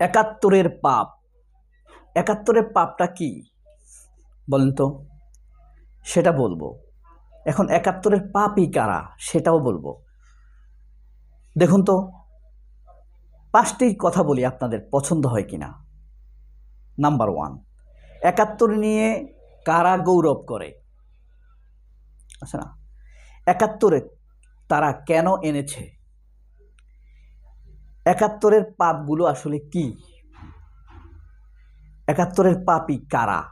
একাত্তরের পাপ। একাত্তরের পাপটা কি? বলেন তো। সেটা বলব। এখন একাত্তরের পাপই কারা, সেটাও বলব। দেখুন তো, পাঁচটি কথা বলি আপনাদের, পছন্দ হয় কি না নাম্বার ওয়ান, একাত্তর নিয়ে কারা গৌরব করে? আচ্ছা না, একাত্তরে তারা কেন এনেছে? একাত্তরের পাপগুলো আসলে কি? একাত্তরের পাপই কারা?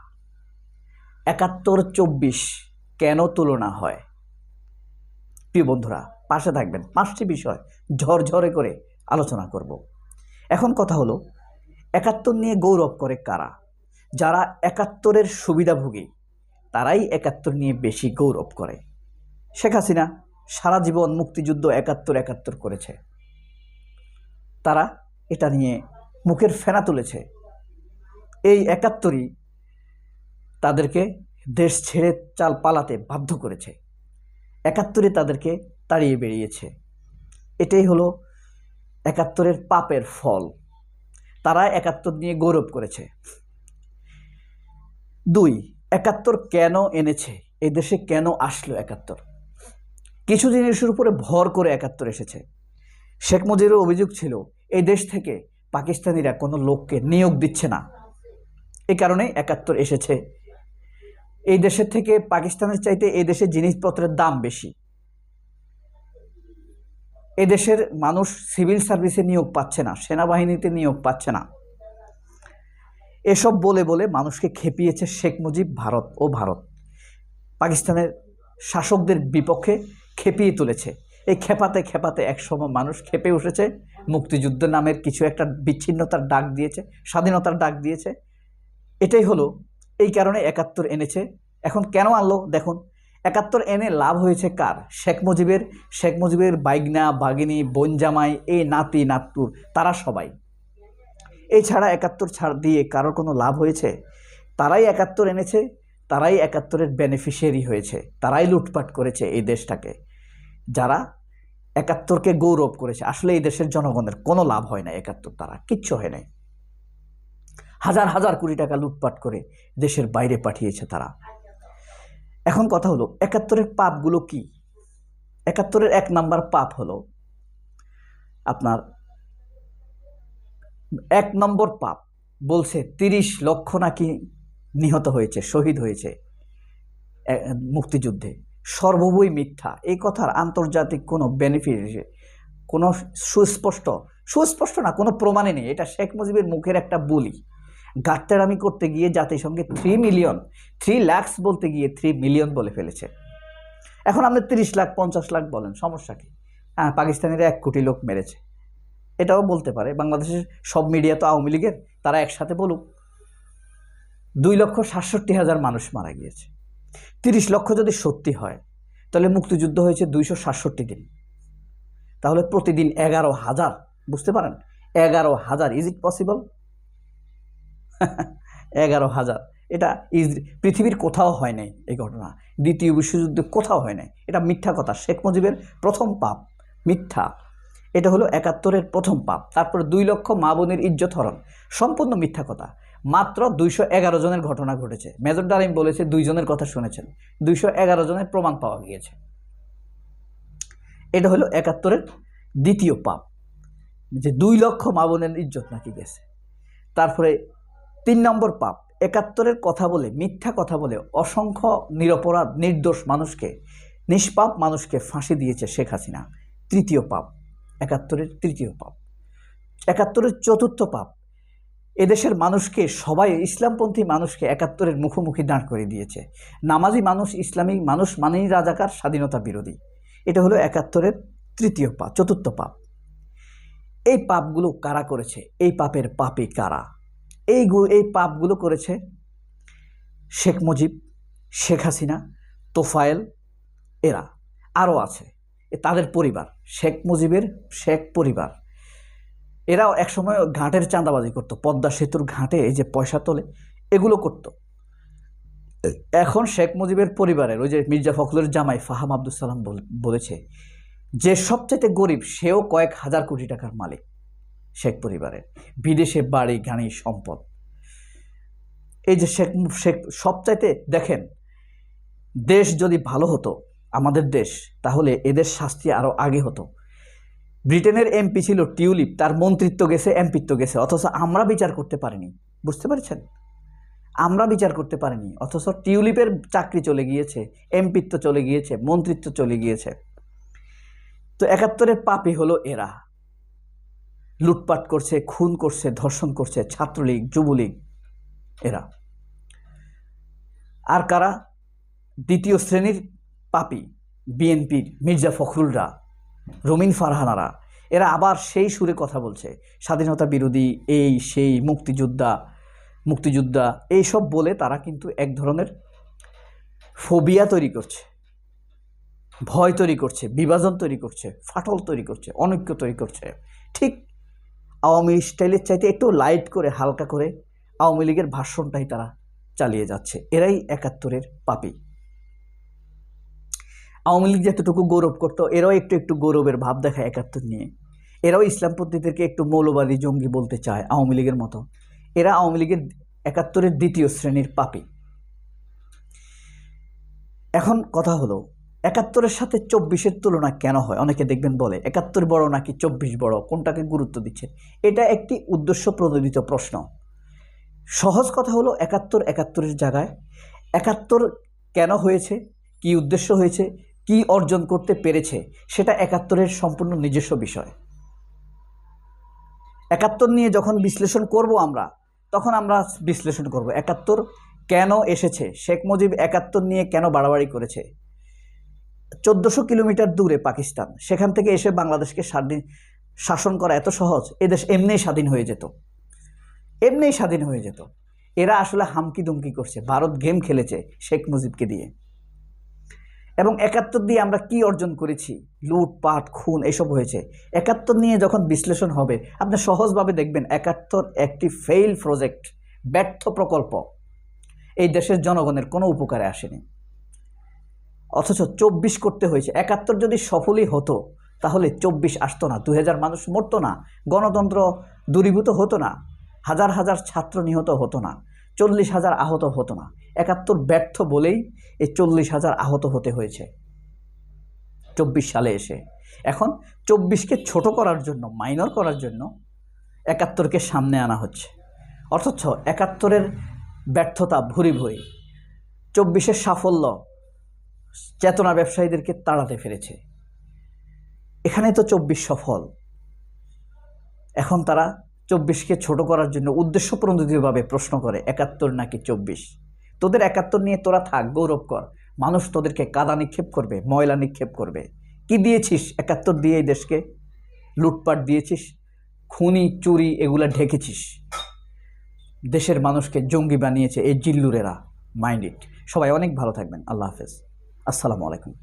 একাত্তর চব্বিশ কেন তুলনা হয়? প্রিয় বন্ধুরা, পাশে থাকবেন। পাঁচটি বিষয় ঝরঝরে করে আলোচনা করব। এখন কথা হলো, একাত্তর নিয়ে গৌরব করে কারা? যারা একাত্তরের সুবিধাভোগী, তারাই একাত্তর নিয়ে বেশি গৌরব করে। শেখ হাসিনা সারা জীবন মুক্তিযুদ্ধ একাত্তর একাত্তর করেছে। তারা এটা নিয়ে মুখের ফেনা তুলেছে। এই একাত্তরই তাদেরকে দেশ ছেড়ে চাল পালাতে বাধ্য করেছে। একাত্তরে তাদেরকে তাড়িয়ে বেরিয়েছে এটাই হলো একাত্তরের পাপের ফল। তারা একাত্তর নিয়ে গৌরব করেছে। দুই, একাত্তর কেন এনেছে? এই দেশে কেন আসলো একাত্তর? কিছু জিনিসের উপরে ভর করে একাত্তর এসেছে। শেখ মুজিবের অভিযোগ ছিল, এই দেশ থেকে পাকিস্তানিরা কোনো লোককে নিয়োগ দিচ্ছে না। এ কারণে একাত্তর এসেছে। এই দেশের থেকে পাকিস্তানের চাইতে এই দেশের জিনিসপত্রের দাম বেশি। এ দেশের মানুষ সিভিল সার্ভিসে নিয়োগ পাচ্ছে না, সেনাবাহিনীতে নিয়োগ পাচ্ছে না। এসব বলে বলে মানুষকে খেপিয়েছে শেখ মুজিব, ভারত ও ভারত। পাকিস্তানের শাসকদের বিপক্ষে খেপিয়ে তুলেছে। এই খেপাতে খেপাতে একসময় মানুষ খেপে উঠেছে। মুক্তিযুদ্ধ নামের কিছু একটা বিচ্ছিন্নতার ডাক দিয়েছে, স্বাধীনতার ডাক দিয়েছে। এটাই হলো, এই কারণে একাত্তর এনেছে। এখন কেন আনলো? দেখুন, একাত্তর এনে লাভ হয়েছে কার? শেখ মুজিবের শেখ মুজিবের বাইগনা, বাগিনী বনজামাই এই নাতি নাত্তুর তারা সবাই। এছাড়া একাত্তর ছাড় দিয়ে কারোর কোনো লাভ হয়েছে? তারাই একাত্তর এনেছে, তারাই একাত্তরের বেনিফিশিয়ারি হয়েছে, তারাই লুটপাট করেছে এই দেশটাকে। যারা একাত্তরকে গৌরব করেছে, আসলে এই দেশের জনগণের কোনো লাভ হয় না একাত্তর তারা, কিচ্ছু হয় নাই। হাজার হাজার কোটি টাকা লুটপাট করে দেশের বাইরে পাঠিয়েছে তারা। এখন কথা হলো, একাত্তরের পাপগুলো কি? একাত্তরের এক নাম্বার পাপ হলো আপনার এক নম্বর পাপ বলছে তিরিশ লক্ষ নাকি নিহত হয়েছে, শহীদ হয়েছে মুক্তিযুদ্ধে। সর্ববই মিথ্যা। এই কথার আন্তর্জাতিক কোনো বেনিফিট কোনো সুস্পষ্ট সুস্পষ্ট না, কোনো প্রমাণে নেই। এটা শেখ মুজিবের মুখের একটা বলি। গাট্টারামি করতে গিয়ে জাতিসংঘে থ্রি মিলিয়ন থ্রি ল্যাক্স বলতে গিয়ে থ্রি মিলিয়ন বলে ফেলেছে। এখন আপনি তিরিশ লাখ, পঞ্চাশ লাখ বলেন, সমস্যা কি? হ্যাঁ পাকিস্তানিরা এক কোটি লোক মেরেছে। এটাও বলতে পারে, বাংলাদেশের সব মিডিয়া তো আওয়ামী লীগের, তারা একসাথে বলুক। দুই লক্ষ সাতষট্টি হাজার মানুষ মারা গিয়েছে। তিরিশ লক্ষ যদি সত্যি হয়, তাহলে মুক্তিযুদ্ধ হয়েছে দুইশো সাতষট্টি দিন। তাহলে প্রতিদিন এগারো হাজার, বুঝতে পারেন? এগারো হাজার ইজ ইট পসিবল এগারো হাজার। এটা ইজ পৃথিবীর কোথাও হয় নাই এই ঘটনা। দ্বিতীয় বিশ্বযুদ্ধে কোথাও হয় নাই। এটা মিথ্যা কথা। শেখ মুজিবের প্রথম পাপ, মিথ্যা। এটা হলো একাত্তরের প্রথম পাপ। তারপরে দুই লক্ষ মা বোনের ইজ্জত হরণ। সম্পূর্ণ মিথ্যা কথা। মাত্র দুইশো এগারো জনের ঘটনা ঘটেছে। মেজর ডালিম বলেছে দুইজনের কথা শুনেছেন। দুইশো এগারো জনের প্রমাণ পাওয়া গিয়েছে। এটা হলো একাত্তরের দ্বিতীয় পাপ, যে দুই লক্ষ মা বোনের ইজ্জত নাকি গেছে। তারপরে তিন নম্বর পাপ, একাত্তরের কথা বলে, মিথ্যা কথা বলে অসংখ্য নিরপরাধ, নির্দোষ মানুষকে, নিষ্পাপ মানুষকে ফাঁসি দিয়েছে শেখ হাসিনা। তৃতীয় পাপ, একাত্তরের তৃতীয় পাপ। একাত্তরের চতুর্থ পাপ এদেশের মানুষকে, সবাই ইসলামপন্থী মানুষকে একাত্তরের মুখোমুখি দাঁড় করে দিয়েছে। নামাজি মানুষ ইসলামিক মানুষ মানেই রাজাকার, স্বাধীনতা বিরোধী। এটা হলো একাত্তরের তৃতীয় পাপ, চতুর্থ পাপ। এই পাপগুলো কারা করেছে? এই পাপের পাপই কারা? এই এই পাপগুলো করেছে শেখ মুজিব, শেখ হাসিনা, তোফায়েল, এরা। আরও আছে। তাদের পরিবার, শেখ মুজিবের শেখ পরিবার। এরাও একসময় ঘাটের চাঁদাবাজি করতো, পদ্মা সেতুর ঘাটে এই যে পয়সা তোলে, এগুলো করতো। এখন শেখ মুজিবের পরিবারের ওই যে মির্জা ফখরুলের জামাই ফাহাম আব্দুল সালাম বল- বলেছে যে সবচেয়ে গরিব সেও কয়েক হাজার কোটি টাকার মালিক শেখ পরিবারের। বিদেশে বাড়ি, গাড়ি, সম্পদ। এই যে শেখ শেখ সবচাইতে দেখেন, দেশ যদি ভালো হতো, আমাদের দেশ, তাহলে এদের শাস্তি আরও আগে হতো। ব্রিটেনের এমপি ছিল টিউলিপ, তার মন্ত্রিত্ব গেছে, এমপিত্ব গেছে, অথচ আমরা বিচার করতে পারিনি। বুঝতে পারছেন? আমরা বিচার করতে পারিনি, অথচ টিউলিপের চাকরি চলে গিয়েছে, এমপিত্ব চলে গিয়েছে, মন্ত্রিত্ব চলে গিয়েছে। তো একাত্তরের পাপি হলো এরা। লুটপাট করছে, খুন করছে, ধর্ষণ করছে ছাত্রলীগ, যুবলীগ, এরা। আর কারা? দ্বিতীয় শ্রেণির পাপি, বিএনপির মির্জা ফখরুলরা। রমিন ফারহানারা। এরা আবার সেই সুরে কথা বলছে। স্বাধীনতা বিরোধী, এই, সেই, মুক্তিযোদ্ধা মুক্তিযোদ্ধা, এইসব বলে তারা কিন্তু এক ধরনের ফোবিয়া তৈরি করছে। ভয় তৈরি করছে, বিভাজন তৈরি করছে, ফাটল তৈরি করছে, অনৈক্য তৈরি করছে। ঠিক আওয়ামী স্টাইলের চাইতে একটু লাইট করে, হালকা করে আওয়ামী লীগের ভাষণটাই তারা চালিয়ে যাচ্ছে। এরাই একাত্তরের পাপি। আওয়ামী লীগ যতটুকু গৌরব করতো, এরাও একটু একটু গৌরবের ভাব দেখায় একাত্তর নিয়ে। এরাও ইসলামপন্থীদেরকে একটু মৌলবাদী জঙ্গি বলতে চায় আওয়ামী লীগের মতো। এরা আওয়ামী লীগের একাত্তরের দ্বিতীয় শ্রেণির পাপি। এখন কথা হলো, একাত্তরের সাথে চব্বিশের তুলনা কেন হয়? অনেকে দেখবেন বলে, একাত্তর বড় নাকি চব্বিশ বড়? কোনটাকে গুরুত্ব দিচ্ছে? এটা একটি উদ্দেশ্য প্রণোদিত প্রশ্ন। সহজ কথা হলো, একাত্তর একাত্তরের জায়গায়। একাত্তর কেন হয়েছে? কি উদ্দেশ্য হয়েছে? কি অর্জন করতে পেরেছে সেটা একাত্তরের সম্পূর্ণ নিজস্ব বিষয়। একাত্তর নিয়ে যখন বিশ্লেষণ করব আমরা, তখন আমরা বিশ্লেষণ করব একাত্তর কেন এসেছে? শেখ মুজিব একাত্তর নিয়ে কেন বাড়াবাড়ি করেছে? চোদ্দোশো কিলোমিটার দূরে পাকিস্তান, সেখান থেকে এসে বাংলাদেশকে স্বাধীন, শাসন করা এত সহজ এদেশ এমনিই স্বাধীন হয়ে যেত। এমনিই স্বাধীন হয়ে যেত। এরা আসলে হামকি দুমকি করছে, ভারত গেম খেলেছে শেখ মুজিবকে দিয়ে। এবং একাত্তর দিয়ে আমরা কি অর্জন করেছি? লুটপাট খুন এসব হয়েছে। একাত্তর নিয়ে যখন বিশ্লেষণ হবে, আপনি সহজভাবে দেখবেন একাত্তর একটি ফেইল প্রজেক্ট ব্যর্থ প্রকল্প। এই দেশের জনগণের কোনো উপকারে আসেনি। অথচ চব্বিশ করতে হয়েছে। একাত্তর যদি সফলই হতো, তাহলে চব্বিশ আসতো না। দু হাজার মানুষ মরতো না। গণতন্ত্র দূরীভূত হতো না। হাজার হাজার ছাত্র নিহত হতো না। চল্লিশ হাজার আহত হতো না। একাত্তর ব্যর্থ বলেই এই চল্লিশ হাজার আহত হতে হয়েছে। চব্বিশ সালে এসে। এখন চব্বিশকে ছোট করার জন্য মাইনর করার জন্য একাত্তরকে সামনে আনা হচ্ছে। অথচ একাত্তরের ব্যর্থতা ভুরি ভুরি। চব্বিশের সাফল্য চেতনা ব্যবসায়ীদেরকে তাড়াতে ফেলেছে। এখানে তো চব্বিশ সফল। এখন তারা চব্বিশকে ছোট করার জন্য উদ্দেশ্য প্রণোদিতভাবে প্রশ্ন করে, একাত্তর নাকি চব্বিশ? তোদের একাত্তর নিয়ে তোরা থাক, গৌরব কর। মানুষ তোদেরকে কাদা নিক্ষেপ করবে, ময়লা নিক্ষেপ করবে। কি দিয়েছিস একাত্তর দিয়ে এই দেশকে? লুটপাট দিয়েছিস? খুনি, চুরি এগুলা ঢেকেছিস? দেশের মানুষকে জঙ্গি বানিয়েছে এই জিল্লুরেরা। Mind it. সবাই অনেক ভালো থাকবেন। আল্লাহ হাফেজ। আসসালামু আলাইকুম।